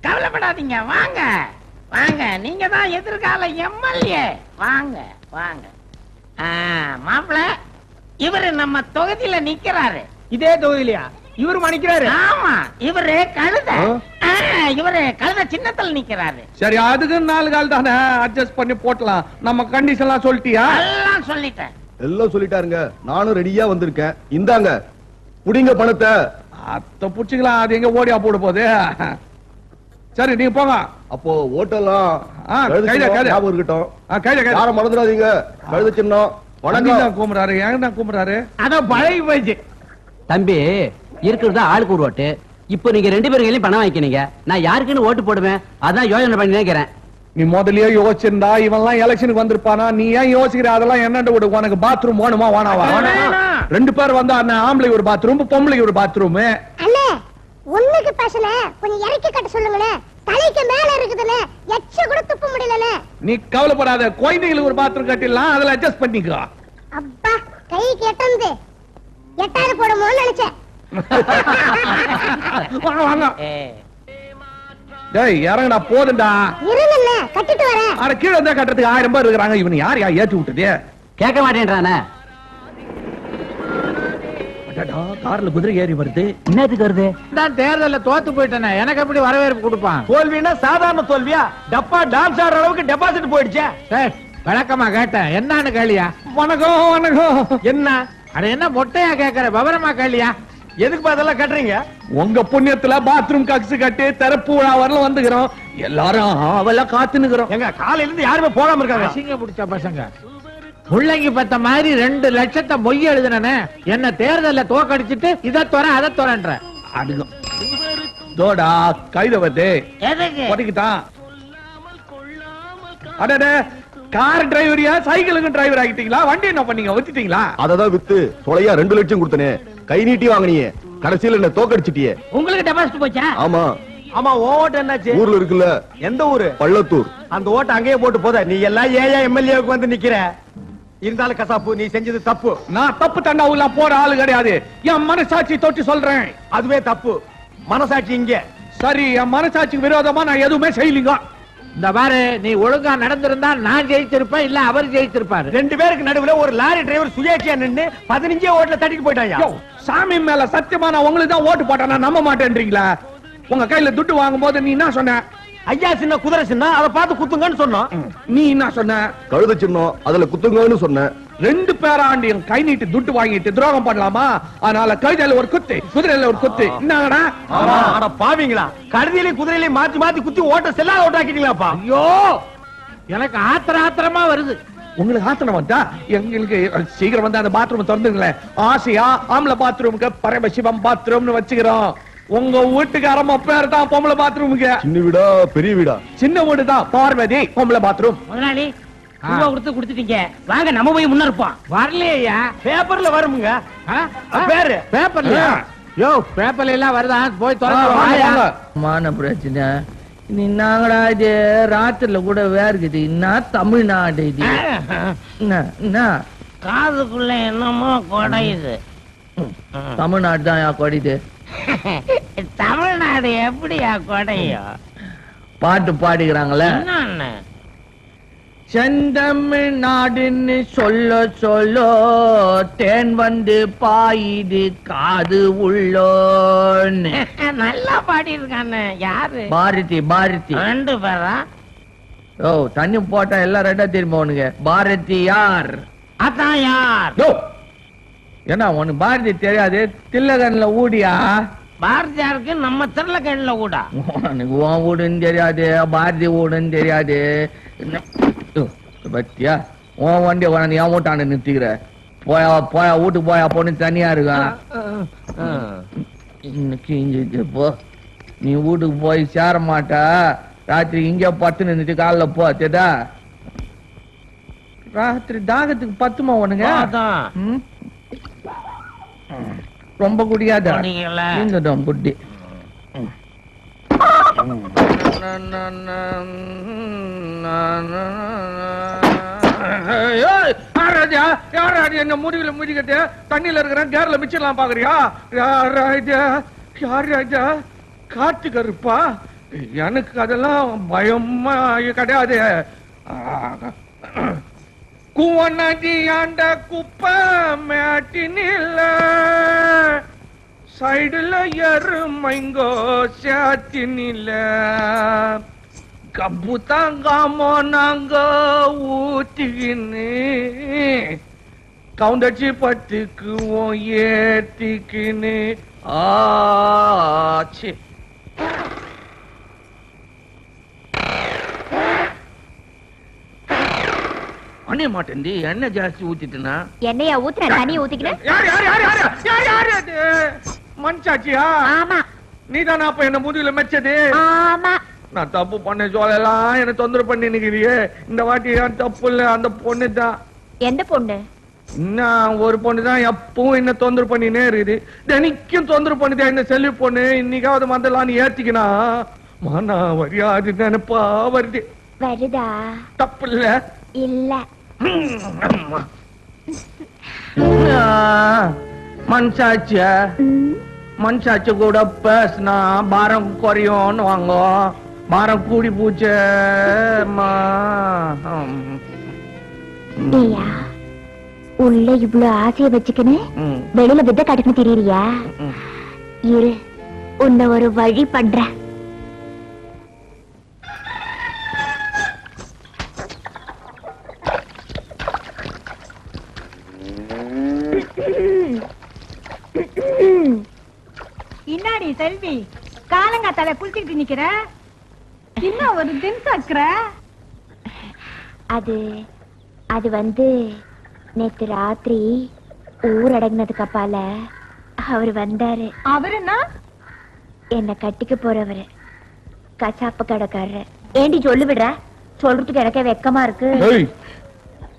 கவலைப்படாதீங்க வாங்க. வாங்க நீங்க தான் எதிர்கால எம்எல்ஏ. வாங்க வாங்க. ஆ, மாப்பிள இவரு நம்ம தொகுதியில நிக்கிறாரு. இதே தொகுதியிலையா? இவரு மணிக்கிறாரு? ஆமா இவரு கழுத. இவரு கழுத சின்னத்துல நிக்கிறாரு. சரி அதுக்கு நாலு கால் தானே? அட்ஜஸ்ட் பண்ணி போட்டலாம். நம்ம சொல்லிட்டியா? எல்லாம் சொல்லிட்டேன். எல்லாம் சொல்லிட்டாருங்க. நானும் ரெடியா வந்திருக்கேன். இந்தாங்க. புடிங்க பணத்தை. அத்த புடிச்சுக்கலாம். அது எங்க ஓடியா போட போகுது? சரி நீங்க போங்க. அப்போ ஓட்டெல்லாம். ஞாபகம் இருக்கட்டும். யாரும் மறந்துடாதீங்க. கழுத சின்னம். வணக்கம். கூப்பிடுறாரு. ஏன் தான் கூப்பிடுறாரு? அதான் பழகி போயிடுச்சு தம்பி இருக்கிறது ஆளுக்கு ஒரு ஓட்டு. இப்போ நீங்க ரெண்டு பேரும் பணம் வாங்கிக்கிறீங்க நான் யாருக்குன்னு ஓட்டு போடுவேன்? அதான் யோசனை பண்ணி நினைக்கிறேன். நீ முதல்லயே யோசிச்சிருந்தா இவன்லாம் எலெக்ஷனுக்கு வந்திருப்பானா? நீ ஏன் யோசிக்கிற? அதெல்லாம் என்னண்டு விடு? உனக்கு பாத்ரூம் வேணுமா வேணாவா. ரெண்டு பேர் வந்தா அண்ணன் ஆம்பளை ஒரு பாத்ரூம் பொம்பளை ஒரு பாத்ரூம் அண்ணே ஒண்ணுக்கு பேசல. கொஞ்சம் இறக்கி கட்ட சொல்லுங்களேன் தலைக்கு மேல இருக்குதுண்ணே. எச்ச கூட துப்ப முடியலண்ணே. நீ கவலைப்படாத. குழந்தைகளுக்கு ஒரு பாத்ரூம் கட்டிடலாம். அதுல அட்ஜஸ்ட் பண்ணிக்கோ. அப்பா கைக்கு எட்டந்து எட்டாவது போடுமோன்னு நினைச்சேன். வாங்க வாங்க. டேய் இறங்குடா போதும்டா இருங்கண்ணே கட்டிட்டு வரேன். அட கீழே இருந்தா கட்டுறதுக்கு ஆயிரம் பேர் இருக்கிறாங்க. இவன் யார் யா ஏத்தி விட்டது? கேட்க மாட்டேன்றானே. அடடா, கார்ல குதிரை ஏறி வருது. என்னத்துக்கு வருது? தான் தேர்தல்ல தோத்து போயிட்டேனே. எனக்கு எப்படி வரவேற்பு கொடுப்பான்? தோல்வினா சாதாரண தோல்வியா? டப்பா டான்ஸ் ஆடுற அளவுக்கு டெபாசிட் போயிடுச்சே. டேய், விளக்கமா கேட்டேன். என்னன்னு கேளியா? வணக்கம் வணக்கம். என்ன? அட என்ன மொட்டையா கேக்குற விவரமா கேளியா? எதுக்கு அதெல்லாம் கட்டுறீங்க? உங்க புண்ணியத்துல பாத்ரூம் கக்ஸ் கட்டி திறப்பு விழா வரல வந்துக்கிறோம். எல்லாரும் அவெல்லாம் காத்து நிக்கிறோம் எங்க காலையில இருந்து யாருமே போகாம இருக்காங்க? அசிங்க பிடிச்ச பசங்க. முள்ளங்கி பத்த மாதிரி ரெண்டு லட்சத்தை மொய் எழுதுனே என்ன தேர்தல்ல தோக்கடிச்சிட்டு இதை துற அதை துறன்ற. அடுக்கும். தோடா எதுக்கு? உடைக்குதான் அடடே கார் டிரைவரியா சைக்கிளுக்கு டிரைவர் ஆகிட்டீங்களா? வண்டி என்ன பண்ணீங்க? வச்சுட்டீங்களா அததான் வித்து சொலையா ரெண்டு லட்சம் கொடுத்தனே. கை நீட்டி வாங்கினியே. கடைசியில என்ன தோக்கடிச்சிட்டியே. உங்களுக்கு டெபாசிட் போச்சா? ஆமா. ஆமா ஓட்டு என்னாச்சு? ஊர்ல இருக்குல்ல. எந்த ஊரு? பள்ளத்தூர். அந்த ஓட்டு அங்கேயே போட்டு போத. நீ எல்லாம் ஏயா எம்எல்ஏவுக்கு வந்து நிக்கிற? இருந்தாலும் கசாப்பு நீ செஞ்சது தப்பு. நான் தப்பு தண்டாவுல போற ஆளு கிடையாது. என் மனசாட்சி தொட்டு சொல்றேன். அதுவே தப்பு. மனசாட்சி இங்க. சரி என் மனசாட்சிக்கு விரோதமா நான் எதுவுமே செய்யலீங்க. இந்த பாரு நீ ஒழுங்கா நடந்திருந்தா நான் ஜெயிச்சிருப்பேன் இல்ல அவர் ஜெயிச்சிருப்பாரு. ரெண்டு பேருக்கு நடுவுல ஒரு லாரி டிரைவர் சுயேட்சியா நின்னு பதினஞ்சே ஓட்டுல தட்டிட்டு போயிட்டாயா? யோ, சாமி மேல சத்தியமா நான் உங்களுக்கு தான் ஓட்டு போட்டேன் நான் நம்ப மாட்டேன்றீங்களா? உங்க கையில துட்டு வாங்கும் போது நீ என்ன சொன்ன? ஐயா சின்ன குதிரை சின்ன அதை பார்த்து குத்துங்கன்னு சொன்னோம். நீ என்ன சொன்ன? கழுத சின்னம் அதுல குத்துங்கன்னு சொன்னேன் ரெண்டு பேராண்டியும் கை நீட்டி துட்டு வாங்கிட்டு துரோகம் பண்ணலாமா? அதனால கழுதையில ஒரு குத்து குதிரையில ஒரு குத்து. என்னங்கடா? ஆமா, அட பாவீங்களா? கழுதியிலையும் குதிரையிலையும் மாத்தி மாத்தி குத்தி ஓட்ட செல்லாத ஓட்டாக்கிட்டீங்களாப்பா ஐயோ! எனக்கு ஆத்திர ஆத்திரமா வருது. உங்களுக்கு ஆத்தனம் வந்தா எங்களுக்கு சீக்கிரம் வந்து அந்த பாத்ரூம் திறந்துங்களேன் ஆசையா ஆம்பளை பாத்ரூமுக்கு பரமசிவம் பாத்ரூம்னு வச்சுக்கிறோம். உங்க வீட்டுக்காரம்மா பேர் தான் பொம்பளை பாத்ரூமுக்கு சின்ன வீடா பெரிய வீடா? சின்ன வீடு தான் பார்வதி பொம்பளை பாத்ரூம் முதலாளி ரூபா கொடுத்து கொடுத்துட்டீங்க. வாங்க நம்ம போய் முன்ன இருப்போம். வரலையா? பேப்பர்ல வருமுங்க? பேரு. பேப்பர்லயா? யோ பேப்பர்ல எல்லாம் வருதா? போய் திறந்து. மான பிரச்சனை? இது என்னங்கடா இது ராத்திரில கூட வேர்க்குது என்ன தமிழ்நாடு இது? என்ன என்ன காதுக்குள்ள என்னமோ குடையுது தமிழ்நாடு தான் யா கொடிது தமிழ்நாடு எப்படியா குடையும் பாட்டு பாடிக்கிறாங்களே. என்னன்னு செந்தமிழ்நாடுன்னு சொல்ல சொல்ல தேன் வந்து பாயுது காது உள்ளோன்னு. நல்லா பாடி இருக்கானே யாரு? பாரதி பாரதி. ரெண்டு பேரா? ஓ தண்ணி போட்டா எல்லாம் ரெண்டா திரும்ப உனக்கு? பாரதி யார்? அதான் யார்? யோ, ஏன்னா உனக்கு பாரதி தெரியாது. தில்லகன்ல ஊடியா? பாரதியாருக்கு நம்ம திருளக்கண்ணில் கூட உனக்கு உன் வீடுன்னு தெரியாது பாரதி வீடுன்னு தெரியாது. என்ன- பத்தியா? உன் வண்டியை கொண்டாந்து என் வீட்டாண்ட நிறுத்திக்கிற. போயா போயா வீட்டுக்கு போயா பொண்ணு தனியா இருக்கான் இன்னைக்கு இங்க போ. நீ வீட்டுக்கு போய் சேர மாட்டா. ராத்திரி இங்க பத்து நின்னுட்டு காலைல போ தெரியுதா ராத்திரி தாகத்துக்கு பத்துமா உனக்கு? அதான் ம்? ரொம்ப குடியாத? குடிக்கல. நீங்கதான் புட்டி ஏய், யாராடியா? யாராடி என்ன முடிவுல முடிக்கிட்டு தண்ணியில இருக்கிறேன் கேர்ல மிச்சிடலாம் பாக்குறியா? யாராஜா யாராஜா காட்டு கருப்பா? எனக்கு அதெல்லாம் பயமா கிடையாது. குவநதி ஆண்ட குப்பை மேட்டினில்ல சைடுல எருமைங்கோ சாத்தினில்ல கப்பு தாங்காம நாங்க ஊத்திக்கின்னு கவுண்டச்சி பத்துக்குவோம் ஏத்திக்கின்னு. ஆச்சு அணிய மாட்டேன் எண்ணெய் ஜாஸ்தி ஊத்திட்டுனா. என்னையா ஊத்துற தண்ணி அது? மன்சாச்சியா? ஆமா. நீதானா அப்ப என்ன முதுகுல மெச்சது? ஆமா. நான் தப்பு பண்ண சொல்லலாம் என்ன தொந்தரவு பண்ணி நிக்கிறியே இந்த வாட்டி ஏன் தப்பு இல்ல அந்த பொண்ணு தான். எந்த பொண்ணு? இன்னும் ஒரு பொண்ணு தான் எப்பவும் என்ன தொந்தரவு பண்ணினே இருக்குது. தினைக்கும் தொந்தரவு பண்ணுதே இந்த செல்வி பொண்ணு? இன்னைக்காவது மந்தலான்னு ஏத்திக்கினா மானா வரியாது நினைப்பா வருது. வருதா? தப்பு இல்ல. இல்ல. மனசாட்சிய மனசாட்சி கூட பேசினா பாரம் குறையும்னு வாங்க. பாரம் கூடி பூச்சேம்மா ஏய்யா உள்ள இவ்ளோ ஆசைய வச்சுக்கின்னு வெளியில வித்த காட்டுக்கு தெரியறியா? ம். இரு உன்னை ஒரு வழி பண்றேன். இன்னாடி செல்வி? காலங்காத்தால குளிச்சுக்கிட்டு நிக்கிற? என்ன ஒரு தின்சாக்குற அது அது வந்து நேத்து ராத்திரி ஊர் அடங்கினதுக்கு அப்பால அவர் வந்தாரு. அவருன்னா? என்ன கட்டிக்க போறவரு. கசாப்பு கடைக்காரரு. ஏண்டி சொல்லு விடுற சொல்றதுக்கு எனக்கே வெக்கமா இருக்கு.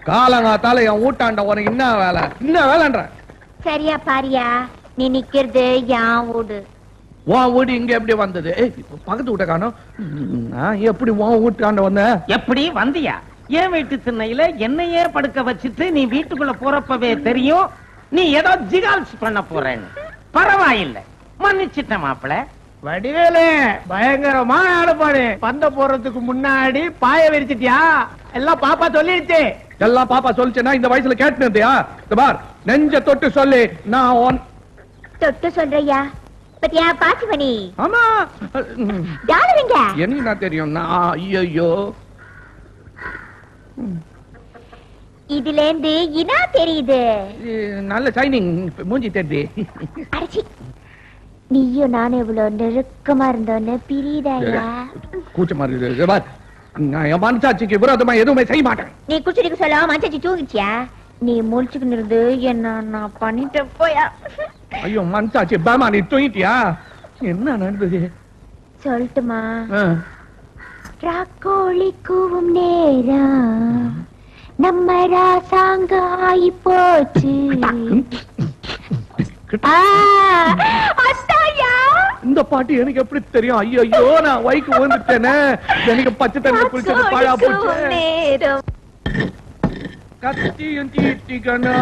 காலங்காத்தால என் ஊட்டாண்ட உனக்கு என்ன வேலை? என்ன வேலைன்ற? சரியா பாரியா? நீ நிக்கிறது யான் வீடு உன் வீடு இங்க எப்படி வந்தது? ஏய், பக்கத்து வீட்டை காணோம். எப்படி உன் வீட்டாண்ட வந்த? எப்படி வந்தியா? என் வீட்டு திண்ணையில என்னையே படுக்க வச்சுட்டு நீ வீட்டுக்குள்ள போறப்பவே தெரியும். நீ ஏதோ ஜிகால்ஸ் பண்ண போறேன்னு. பரவாயில்லை. மன்னிச்சிட்டேன் மாப்பிள. வடிவேலு பயங்கரமா ஆடுபாடு பந்த போறதுக்கு முன்னாடி பாய விரிச்சிட்டியா? எல்லாம் பாப்பா சொல்லிடுச்சு. எல்லாம் பாப்பா சொல்லிச்சேன்னா இந்த வயசுல கேட்டுனதியா இந்த பார் நெஞ்ச தொட்டு சொல்லி நான் தொட்டு சொல்றியா பத்தியா பாச்சு மணி. ஆமா. டாலருங்க எனக்கு என்ன தெரியும். நான் ஐயோ இதுல இருந்து இனா தெரியுது? நல்ல சைனிங் மூஞ்சி தெரியுது. அரைச்சி நீயும் நானும் இவ்வளவு நெருக்கமா இருந்தோன்னு பிரியுதாயா? கூச்சமா இருக்குது. நான் என் மனசாட்சிக்கு விரோதமா எதுவுமே செய்ய மாட்டேன். நீ குச்சிடிக்கு சொல்ல மஞ்சாச்சி தூங்கிச்சியா? நீ முழிச்சுக்கிட்டு இருந்து என்ன நான் பண்ணிட்டு போயா? ஐயோ மனசாட்சி பாமா நீ தூங்கிட்டியா? என்ன நடந்தது? சொல்லட்டுமா. ராக்கோழி கூவும் நேரம். நம்ம ராசாங்க ஆயி போச்சு இந்த பாட்டு எனக்கு எப்படி தெரியும்? ஐயோ ஐயோ நான் வைக்கு வந்துட்டேனே எனக்கு பச்சை தண்ணி குளிச்சது பாழா போச்சு. நேரம். கத்தியும் தீட்டிக்கணா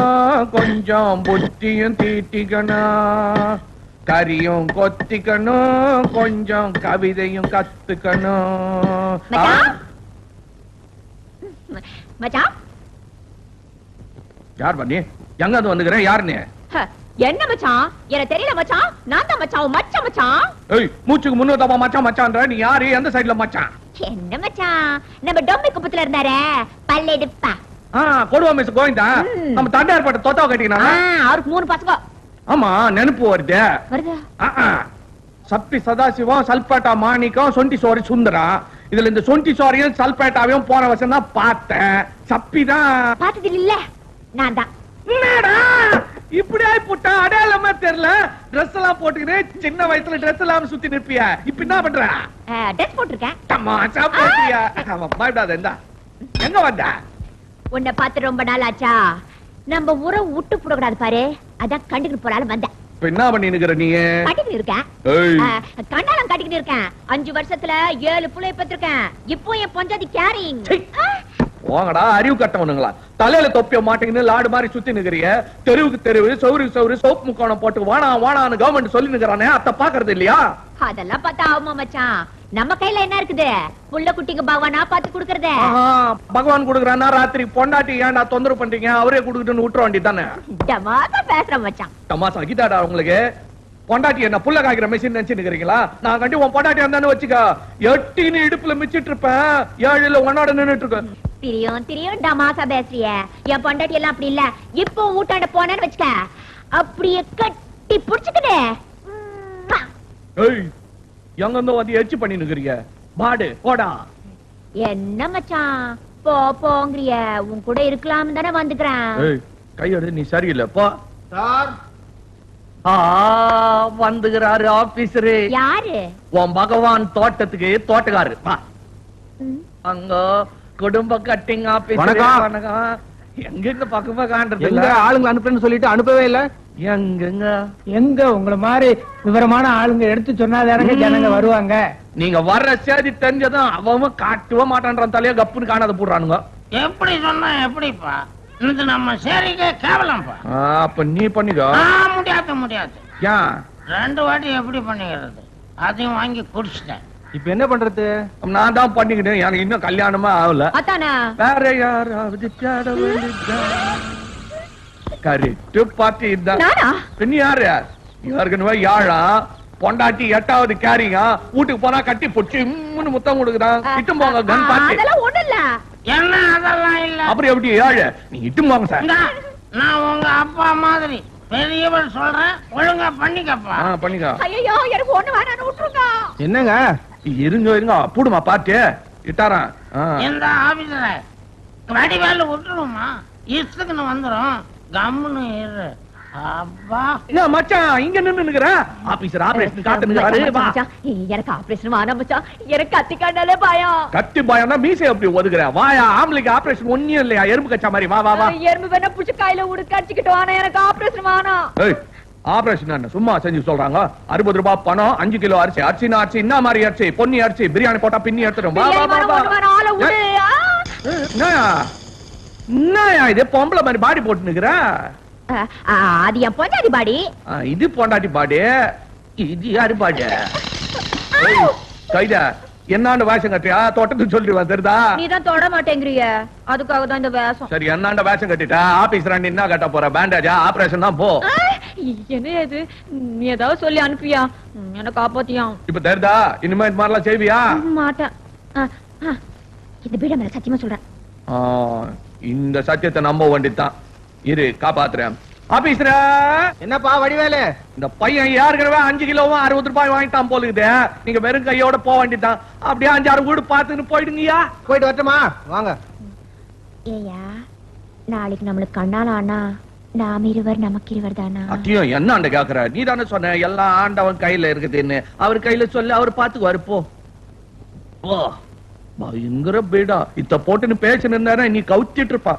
கொஞ்சம் புத்தியும் தீட்டிக்கணா கரியும் கொத்திக்கணும் கொஞ்சம் கவிதையும் கத்துக்கணும் யார் பண்ணி எங்க அது வந்துக்கிறேன் யாருன்னு என்ன மச்சான்? எனக்கு தெரியல மச்சான். நான் தான் மச்சான். மச்சான் மச்சான். ஏய் மூச்சுக்கு முன்னூத்தப்பா மச்சான் மச்சான்ற? நீ யாரு? எந்த சைடுல மச்சான்? என்ன மச்சான்? நம்ம டொம்பி குப்பத்துல இருந்தாரே. பல்லெடுப்பா. கொடுவா மிஸ் கோவிந்தா. நம்ம தண்டையார் பட்ட தொத்தா ஆ, கட்டிக்கணும் அவருக்கு மூணு பசங்க. ஆமா நெனப்பு வருது. சப்பி சதாசிவம் சல்பேட்டா மாணிக்கம் சொண்டி சோரி சுந்தரா. இதுல இந்த சொண்டி சோரியும் சல்பேட்டாவையும் போன வருஷம் தான் பார்த்தேன். சப்பி தான். பார்த்தது இல்ல. நான் தான். இப்படி ஆயி போட்டா அடையாளமா தெரியல. Dress எல்லாம் போட்டுக்கிட்டு சின்ன வயசுல Dress எல்லாம் சுத்தி நிற்பிய. இப்ப என்ன பண்ற? ட்ரெஸ் போட்டிருக்கேன். தமாஷா போட்டிய பயப்படாத இந்தா. எங்க வந்த? உன்னை பார்த்து ரொம்ப நாள் ஆச்சா நம்ம உரம் விட்டு போடக்கூடாது பாரு. அதான் கண்டுக்கிட்டு போறாலும் வந்தேன். என்ன பண்ணி நீ? கட்டிக்கிட்டு இருக்கேன். கண்டாலம் கட்டிக்கிட்டு இருக்கேன். அஞ்சு வருஷத்துல ஏழு புள்ளைய பெற்றிருக்கேன். இப்போ என் பொஞ்சாதி கேரிங். போங்கடா அறிவு கட்டவனுங்களா. தலையில தொப்பிய மாட்டேங்குன்னு லாடு மாதிரி சுத்தி நிக்கிறிய. தெருவுக்கு தெருவு சௌருக்கு சௌரு சோப்பு முக்கோணம் போட்டு வானா வானான்னு கவர்மெண்ட் சொல்லி நிக்கிறானே அத பாக்குறது இல்லையா? அதெல்லாம் பார்த்தா ஆகுமா மச்சான்? நம்ம கையில என்ன இருக்குது? புள்ள குட்டிக்கு பகவானா பார்த்து கொடுக்கறதே? பகவான் குடுக்குறானா ராத்திரி பொண்டாட்டி ஏன்டா தொந்தரவு பண்றீங்க? அவரே குடுக்கட்டுன்னு விட்டுற வேண்டியதானே டமாக்கா பேசுறேன் மச்சான். தமாசா கீதாடா உங்களுக்கு? பொண்டாட்டி என்ன புள்ள காய்க்கிற மெஷின் நினைச்சு நிக்கிறீங்களா? நான் கண்டி உன் பொண்டாட்டி இருந்தான்னு வச்சுக்க. எட்டின்னு இடுப்புல மிச்சிட்டு இருப்பேன் ஏழுல உன்னோட நின்னுட்டு இருக்கேன் திரியும் திரியும் டமாசா பேசுறிய. என் பொண்டாட்டி எல்லாம் அப்படி இல்ல. இப்போ ஊட்டாண்ட போனேன்னு வச்சுக்க. அப்படியே கட்டி புடிச்சுக்கிட்டே. ஏய் எங்க இருந்தோ வந்து எச்சு பண்ணி நிக்கிறீங்க? பாடு போடா. என்ன மச்சான்? போ போங்கிறிய. உன் கூட இருக்கலாம் தானே வந்துக்கிறேன். ஏய் கையெடு நீ சரியில்லை போ. சார். ஆ வந்துகிறாரு ஆபீசரு. யாரு? உன் பகவான் தோட்டத்துக்கு தோட்டக்காரரு. வா. அங்க குடும்ப கட்டிங் வணக்கம். வணக்கம். எங்க இந்த பக்கமா காண்றது எங்க இல்ல ஆளுங்க அனுப்புறேன்னு சொல்லிட்டு அனுப்பவே இல்ல. எங்கங்க? எங்க? உங்கள மாதிரி விவரமான ஆளுங்க எடுத்து சொன்னாதானங்க ஜனங்க வருவாங்க. நீங்க வர்ற செய்தி தெரிஞ்சதும் அவன் காட்டவே மாட்டான்றான் தலைய கப்புன்னு காணாத போடுறானுங்க. எப்படி சொன்னா எப்படிப்பா? இது நம்ம சரிக்கே கேவலம்ப்பா ஆ, அப்ப நீ பண்ணிக்கோ. ஆ, முடியாது முடியாது. ஏன் ரெண்டு வாட்டி எப்படி பண்ணிக்கிறது? அதையும் வாங்கி குடிச்சிட்டேன். இப்ப என்ன பண்றது? நான் தான் பண்ணிக்கிட்டேன். எனக்கு இன்னும் கல்யாணமே ஆகல. வேற யாராவது கரெக்ட் பார்ட்டி இதுதான் நானா பின்ன யாரு? ஏற்கனவே யாழா? பொண்டாட்டி எட்டாவது கேரிங்க வீட்டுக்கு போனா கட்டி பொச்சு இம்முன்னு முத்தம் கொடுக்குறான் இட்டும் போங்க கன் பார்த்து அதெல்லாம் ஒண்ணு இல்ல. என்ன அதெல்லாம் இல்ல? அப்புறம் எப்படி ஏழு? நீ இட்டும் போங்க சார் நான் உங்க அப்பா மாதிரி பெரியவள் சொல்றேன். ஒழுங்கா பண்ணிக்கப்பா. ஆ பண்ணிக்கோ. ஐயோ எனக்கு ஒண்ணு வேணாம்னு விட்டுருங்க. என்னங்க? இருங்க இருங்க. பூடுமா பார்த்து இட்டாரான். ஆ. இந்த ஆபீஸ்ல வடிவேல விட்டுருமா? இஷ்டத்துக்குன்னு வந்துரும். கம்முன்னு இரு. அப்பா. என்ன மச்சான் இங்க நின்னு நிக்கிற ஆபீசர் ஆபரேஷன் காட்டு நிக்கிறாரு வா மச்சான், எனக்கு ஆபரேஷன் வேணாம் மச்சான். எனக்கு கத்தி கண்டாலே பயம். கத்தி பயம்னா மீசை எப்படி ஒதுக்குற? வாயா ஆம்பளைக்கு ஆபரேஷன் ஒண்ணும் இல்லையா? எறும்பு கச்சா மாதிரி. வா வா வா. எறும்பு வேணா புடிச்சு கையில உடுக்க அடிச்சுக்கிட்டு ஆனா எனக்கு ஆபரேஷன் வேணாம். ஏய் ஆபரேஷன் என்ன? சும்மா செஞ்சு சொல்றாங்க. அறுபது ரூபாய் பணம் அஞ்சு கிலோ அரிசி. அரிசினா அரிசி என்ன மாதிரி அரிசி? பொன்னி அரிசி. பிரியாணி போட்டா பின்னி எடுத்துடும். என்னயா இது? பொம்பளை மாதிரி பாடி போட்டு நிக்கிற அது என் பொஞ்சாதி பாடி. இது பொண்டாட்டி பாடி. இது யாரு பாடி? கைதா என்னாண்டு வேஷம் கட்டியா தோட்டத்துக்கு சொல்லிட்டு வந்துருதா நீ தான் தொட மாட்டேங்கிறிய. அதுக்காக தான் இந்த வேஷம். சரி என்னாண்ட வேஷம் கட்டிட்டா? ஆபீஸ் ராண்டி என்ன கட்ட போற? பேண்டேஜா? ஆபரேஷன் தான் போ. என்ன இது? நீ ஏதாவது சொல்லி அனுப்பியா? எனக்கு காப்பாத்தியா? இப்ப தெரிதா? இனிமே இது மாதிரிலாம் செய்வியா? மாட்டேன். இந்த பீட மேல சத்தியமா சொல்றேன். இந்த சத்தியத்தை நம்ப வேண்டியதுதான். இரு காப்பாத்துறேன். ஆபீஸ்ரா! என்னப்பா வடிவேலு? இந்த பையன் ஏற்கனவே அஞ்சு கிலோவும் அறுபது ரூபாய் வாங்கிட்டான் போலுக்குது. நீங்க வெறும் கையோட போக வேண்டியதுதான். அப்படியே அஞ்சாறு வீடு பார்த்துன்னு போயிடுங்கய்யா. போயிட்டு வரட்டுமா? வாங்க. ஏயா நாளைக்கு நம்மளுக்கு கண்ணால ஆனா நாம் இருவர் நமக்கு இருவர் தானா அத்தியம் என்ன ஆண்ட கேக்குற? நீ தானே சொன்ன எல்லாம் ஆண்டவன் கையில இருக்குதுன்னு. அவர் கையில சொல்லி அவர் பாத்துக்குவாரு போ. போ. பயங்கர பீடா. இத்த போட்டுன்னு பேசின்னு இருந்தாரு நீ கவுத்திட்டு இருப்பா.